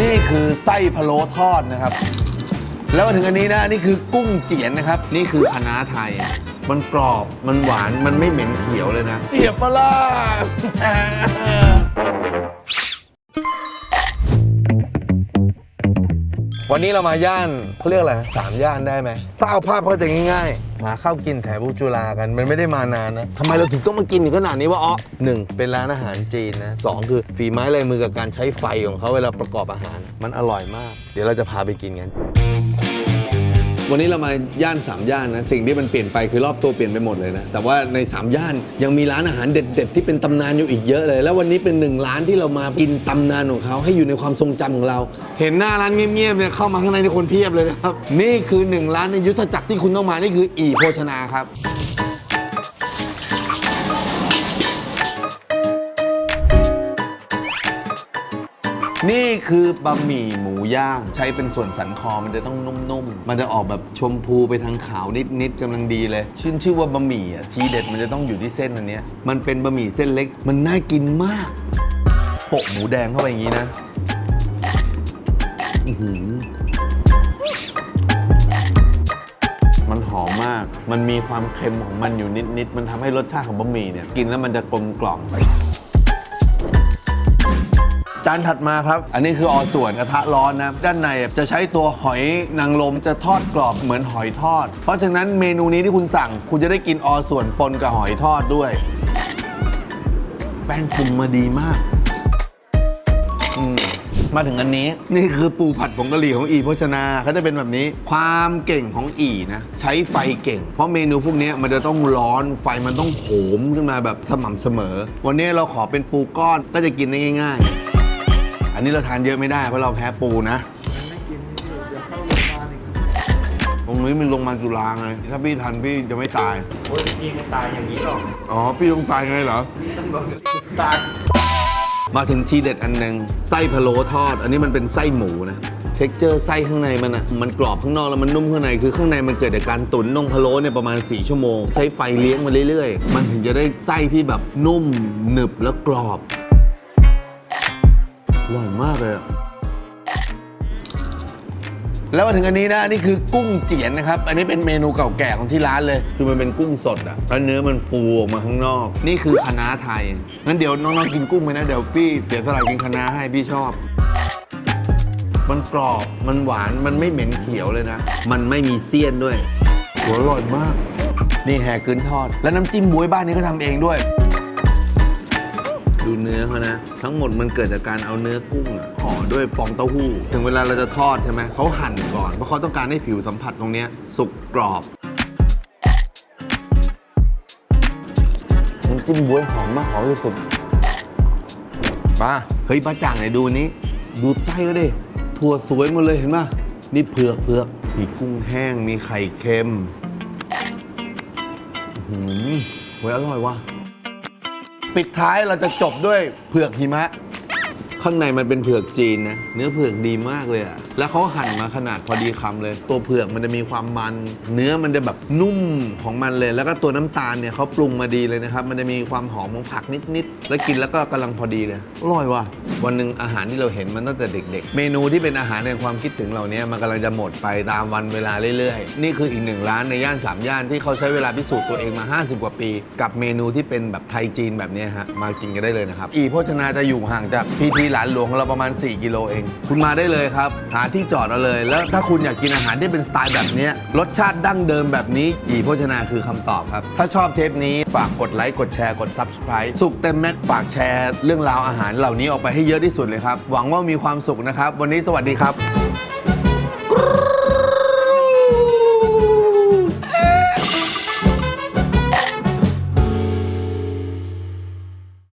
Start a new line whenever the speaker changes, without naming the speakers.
นี่คือไส้พะโล้ทอดนะครับ แล้วมาถึงอันนี้นะนี่คือกุ้งเจียนนะครับ นี่คือคณะไทย มันกรอบมันหวานมันไม่เหม็นเขียวเลยนะเจียบปะล่ะวันนี้เรามาย่านเขาเรียกอะไรสามย่านได้ไหมถ้าเอาภาพเขาจะง่ายๆ หาข้าวกินแถวบุจุลากัน มันไม่ได้มานานนะทำไมเราถึงต้องมากินถึงขนาดนี้วะอ๋อหนึ่งเป็นร้านอาหารจีนนะสองคือฝีไม้ลายมือกับการใช้ไฟของเขาเวลาประกอบอาหาร มันอร่อยมาก เดี๋ยวเราจะพาไปกินกัน วันนี้เรามาย่าน3ย่านนะสิ่งที่มันเปลี่ยนไปคือรอบตัวเปลี่ยนไปหมดเลยนะแต่ว่าใน3ย่านยังมีร้านอาหารเด็ด ๆ ที่เป็นตำนานอยู่อีกเยอะเลย แล้ววันนี้เป็นหนึ่งร้านที่เรามากินตำนานของเขาให้อยู่ในความทรงจำของเรา เห็นหน้าร้านเงียบๆเนี่ยเข้ามาข้างในในคนเพียบเลยนะครับนี่คือหนึ่งร้านในยุทธจักรที่คุณต้องมานี่คืออีโภชนาครับ นี่คือบะหมี่หมูย่าง ใช้เป็นส่วนสันคอมันจะต้องนุ่มๆ มันจะออกแบบชมพูไปทางขาวนิดๆกำลังดีเลย ชื่นชื่อว่าบะหมี่อะทีเด็ดมันจะต้องอยู่ที่เส้นอันเนี้ยมันเป็นบะหมี่เส้นเล็ก มันน่ากินมากโปะหมูแดงเข้าไปอย่างนี้นะอืมันหอมมาก มันมีความเค็มของมันอยู่นิดๆ มันทำให้รสชาติของบะหมี่เนี่ย กินแล้วมันจะกลมกล่อม จานถัดมาครับ อันนี้คือออส่วนกระทะร้อนนะ ด้านในจะใช้ตัวหอยนางรมจะทอดกรอบเหมือนหอยทอด เพราะฉะนั้นเมนูนี้ที่คุณสั่ง คุณจะได้กินออส่วนปนกับหอยทอดด้วย แป้งปรุงมาดีมากมมาถึงอันนี้นี่คือปูผัดผงกะหรี่ของอีโภชนาเขาจะเป็นแบบนี้ ความเก่งของอีนะ ใช้ไฟเก่ง เพราะเมนูพวกนี้มันจะต้องร้อนไฟมันต้องโหมขึ้นมาแบบสม่ำเสมอ วันนี้เราขอเป็นปูก้อนก็จะกินได้ง่าย ๆ อันนี้เราทานเยอะไม่ได้เพราะเราแพ้ปูนะ ตรงนี้มันลงมาจุฬาไง ถ้าพี่ทันพี่จะไม่ตาย
โอ้ยพี่ไม่ตายอย่างนี้หรอก
อ๋อ พี่ต้องตายไงเหรอ
พี่ต้องโดนตาย
มาถึงทีเด็ดอันหนึ่งไส้พะโล้ทอด อันนี้มันเป็นไส้หมูนะเท็กเจอร์ไส้ข้างในมันอะมันกรอบข้างนอกแล้วมันนุ่มข้างในคือข้างในมันเกิดจากการตุ๋นนมพะโล้เนี่ยประมาณ 4 ชั่วโมง ใช้ไฟเลี้ยงมาเรื่อยๆ มันถึงจะได้ไส้ที่แบบนุ่มหนึบแล้วกรอบ อร่อยมากเลยอะแล้วมาถึงอันนี้นะอันนี้คือกุ้งเจียนนะครับ อันนี้เป็นเมนูเก่าแก่ของที่ร้านเลย คือมันเป็นกุ้งสดอะแล้วเนื้อมันฟูออกมาข้างนอก นี่คือคะน้าไทย งั้นเดี๋ยวน้องๆกินกุ้งไปนะ เดี๋ยวพี่เสียสละกินคะน้าให้พี่ชอบ มันกรอบ มันหวาน มันไม่เหม็นเขียวเลยนะ มันไม่มีเสี้ยนด้วย หัวอร่อยมาก นี่แห่กึนทอด แล้วน้ำจิ้มบวยบ้านนี้ก็ทำเองด้วย ดูเนื้อเขานะ ทั้งหมดมันเกิดจากการเอาเนื้อกุ้งอะห่อด้วยฟองเต้าหู้ ถึงเวลาเราจะทอดใช่ไหมเขาหั่นก่อน เพราะเขาต้องการให้ผิวสัมผัสตรงเนี้ยสุกกรอบน้ำจิ้มบวยหอมมากหอมที่สุดมาเฮ้ยป้าจ่างไหนดูนี้ ดูไส้ก็ดิถั่วสวยหมดเลยเห็นป่ะนี่เผือกเผือกมีกุ้งแห้งมีไข่เค็มอื้อหือโหยอร่อยว่ะ ปิดท้ายเราจะจบด้วยเผือกหิมะ ข้างในมันเป็นเผือกจีนนะ เนื้อเผือกดีมากเลยอะ แล้วเขาหั่นมาขนาดพอดีคำเลย ตัวเผือกมันจะมีความมัน เนื้อมันจะแบบนุ่มของมันเลย แล้วก็ตัวน้ำตาลเนี่ยเขาปรุงมาดีเลยนะครับ มันจะมีความหอมของผักนิดๆ แล้วกินแล้วก็กำลังพอดีเลย อร่อยว่ะ วันหนึ่งอาหารที่เราเห็นมันตั้งแต่เด็ก ๆ เมนูที่เป็นอาหารในความคิดถึงเหล่านี้มันกำลังจะหมดไปตามวันเวลาเรื่อยๆ นี่คืออีกหนึ่งร้านในย่านสามย่านที่เขาใช้เวลาพิสูจน์ตัวเองมา 50 กว่าปี กับเมนูที่เป็นแบบไทยจีนแบบนี้ฮะ มากินกันได้เลยนะครับ อีโภชนาจะอยู่ห่างจากพีทีหลานหลวงของเราประมาณ 4 กิโลเอง คุณมาได้เลยครับหาที่จอดเอาเลย แล้วถ้าคุณอยากกินอาหารที่เป็นสไตล์แบบเนี้ยรสชาติดั้งเดิมแบบนี้อีโภชนาคือคำตอบครับ ถ้าชอบเทปนี้ฝากกดไลค์กดแชร์กด subscribe สุขเต็มแม็กฝากแชร์เรื่องราวอาหารเหล่านี้ออกไปให้เยอะที่สุดเลยครับ หวังว่ามีความสุขนะครับ วันนี้สวัสดีครับ